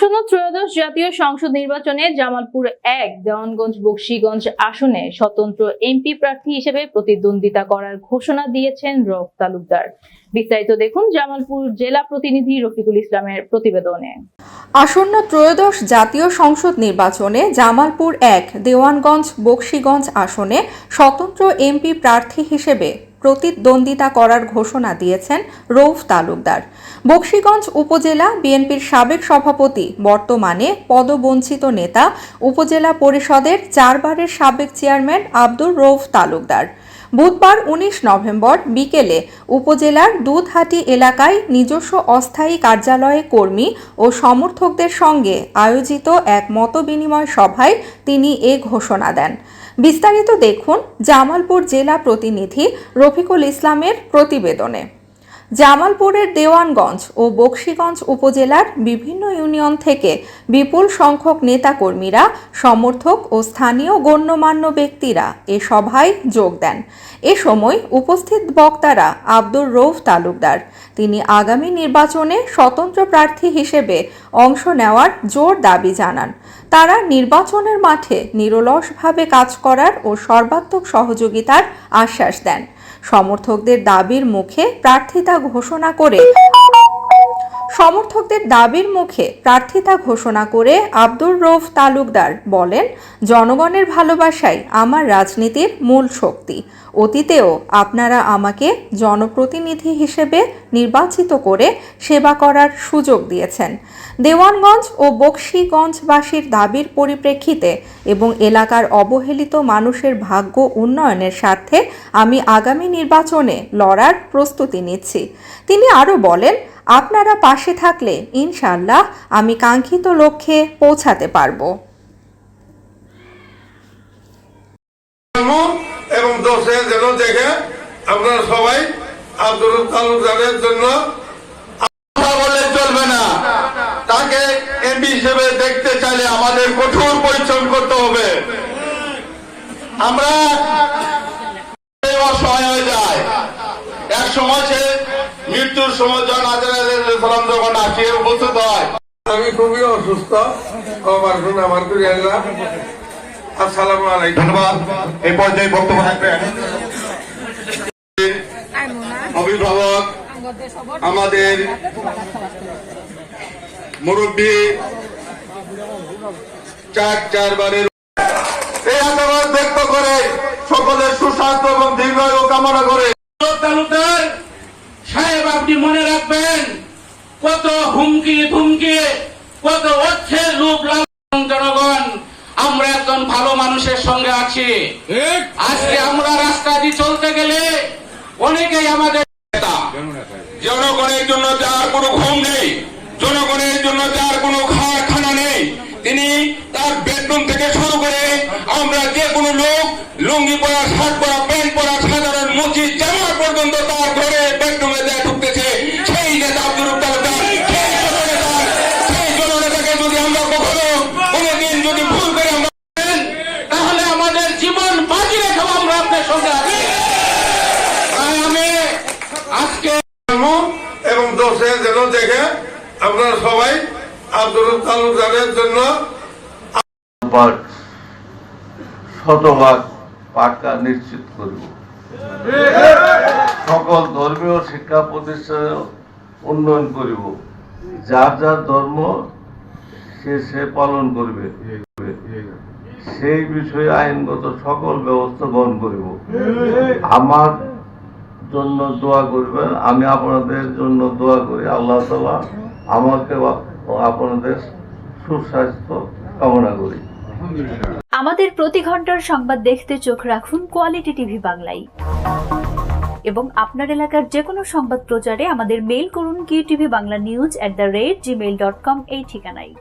আসন্ন ত্রয়োদশ জাতীয় সংসদ নির্বাচনে জামালপুর এক, দেওয়ানগঞ্জ বক্সিগঞ্জ আসনে স্বতন্ত্র এমপি প্রার্থী হিসেবে প্রতিদ্বন্দ্বিতা করার ঘোষণা দিয়েছেন রফ তালুকদার। বিস্তারিত দেখুন জামালপুর জেলা প্রতিনিধি রফিকুল ইসলামের প্রতিবেদনে। আসন্ন ত্রয়োদশ জাতীয় সংসদ নির্বাচনে জামালপুর এক, দেওয়ানগঞ্জ বক্সিগঞ্জ আসনে স্বতন্ত্র এমপি প্রার্থী হিসেবে প্রতিদ্বন্দ্বিতা করার ঘোষণা দিয়েছেন রৌফ তালুকদার। বক্সিগঞ্জ উপজেলা বিএনপির সাবেক সভাপতি, বর্তমানে পদবঞ্চিত নেতা, উপজেলা পরিষদের চারবারের সাবেক চেয়ারম্যান আব্দুর রৌফ তালুকদার। বুধবার উনিশ নভেম্বর বিকেলে উপজেলার দুধহাটি এলাকায় নিজস্ব অস্থায়ী কার্যালয়ে কর্মী ও সমর্থকদের সঙ্গে আয়োজিত এক মতবিনিময় সভায় তিনি এ ঘোষণা দেন। বিস্তারিত দেখুন জামালপুর জেলা প্রতিনিধি রফিকুল ইসলামের প্রতিবেদনে। জামালপুরের দেওয়ানগঞ্জ ও বক্সিগঞ্জ উপজেলার বিভিন্ন ইউনিয়ন থেকে বিপুল সংখ্যক নেতাকর্মীরা, সমর্থক ও স্থানীয় গণ্যমান্য ব্যক্তিরা এ সভায় যোগ দেন। এ সময় উপস্থিত বক্তারা আব্দুর রৌফ তালুকদার। তিনি আগামী নির্বাচনে স্বতন্ত্র প্রার্থী হিসেবে অংশ নেওয়ার জোর দাবি জানান। তারা নির্বাচনের মাঠে নিরলসভাবে কাজ করার ও সর্বাত্মক সহযোগিতার আশ্বাস দেন। সমর্থকদের দাবির মুখে প্রার্থিতা ঘোষণা করে সমর্থকদের দাবির মুখে প্রার্থিতা ঘোষণা করে আব্দুর রৌফ তালুকদার বলেন, জনগণের ভালোবাসাই আমার রাজনীতির মূল শক্তি। অতীতেও আপনারা আমাকে জনপ্রতিনিধি হিসেবে নির্বাচিত করে সেবা করার সুযোগ দিয়েছেন। দেওয়ানগঞ্জ ও বক্সিগঞ্জবাসীর দাবির পরিপ্রেক্ষিতে এবং এলাকার অবহেলিত মানুষের ভাগ্য উন্নয়নের স্বার্থে আমি আগামী নির্বাচনে লড়ার প্রস্তুতি নিচ্ছি। তিনি আরও বলেন, আপনারা পাশে থাকলে ইনশাল্লাহ আমি কাঙ্ক্ষিত লক্ষ্যে পৌঁছাতে পারব। এবং যেন দেখে আপনারা সবাই আব্দুল তালুকদারের জন্য চাইলে আমাদের কঠোর পরিশ্রম করতে হবে। আমরা অসহায় হয়ে যায় এক সময় সে মৃত্যুর সময় আজর সালাম যখন আসিয়ে উপস্থিত হয়। আমি খুবই অসুস্থ। শুনে আমার করে আসসালামু আলাইকুম। ধন্যবাদ। এই পর্যায়ে বক্তব্য রাখবেন। অভিভাবক আমাদের মুরব্বী চার চারবারের এই আশাবাদ ব্যক্ত করে সকলের সুস্বাস্থ্য এবং দীর্ঘায়ু কামনা করে। তালুকদার সাহেব আপনি মনে রাখবেন কত হুমকি ধুমকি কত অর্থের রূপ জনগণ আমরা একজন ভালো মানুষের সঙ্গে আছি। আজকে আমরা রাস্তা দিয়ে চলতে গেলে অনেকেই আমাদের জনগণের জন্য যার কোনো ঘুম নেই জনগণের জন্য যার কোনো খাওয়া তার বেডরুম থেকে শুরু করে আমরা যে কোনো লোক, লুঙ্গি পরা, শার্ট পরা, প্যান্ট পরা, সাধারণ মসজিদ জামা পর্যন্ত তার ঘরে বেডরুমে যায় ঢুকতেছে। সেই নেতা আব্দুল তালুকদার সেই সেই জননেতাকে যদি আমরা কখনো কোনোদিন যদি ভুল করে আমরা তাহলে আমাদের জীবন বাজি রেখেও আমরা আপনার সঙ্গে আছি। আমি আজকে এবং দোষে যেন দেখে আপনারা সবাই আব্দুল তালুকদারের জন্য পাঠ শতভাগ পাকা নিশ্চিত করিব। সকল ধর্মীয় শিক্ষা প্রতিষ্ঠানের উন্নয়ন করিব। যার যার ধর্ম, সে সে পালন করবে। সেই বিষয়ে আইনগত সকল ব্যবস্থা গ্রহণ করিব। আমার জন্য দোয়া করবেন, আমি আপনাদের জন্য দোয়া করি। আল্লাহ তালা আমাকে আপনাদের সুস্বাস্থ্য কামনা করি। আমাদের প্রতি ঘণ্টার সংবাদ দেখতে চোখ রাখুন কোয়ালিটি টিভি বাংলায়। এবং আপনার এলাকার যে কোনো সংবাদ প্রচারে আমাদের মেইল করুন কি TV Bangla news at the rate Gmail dot com এই ঠিকানায়।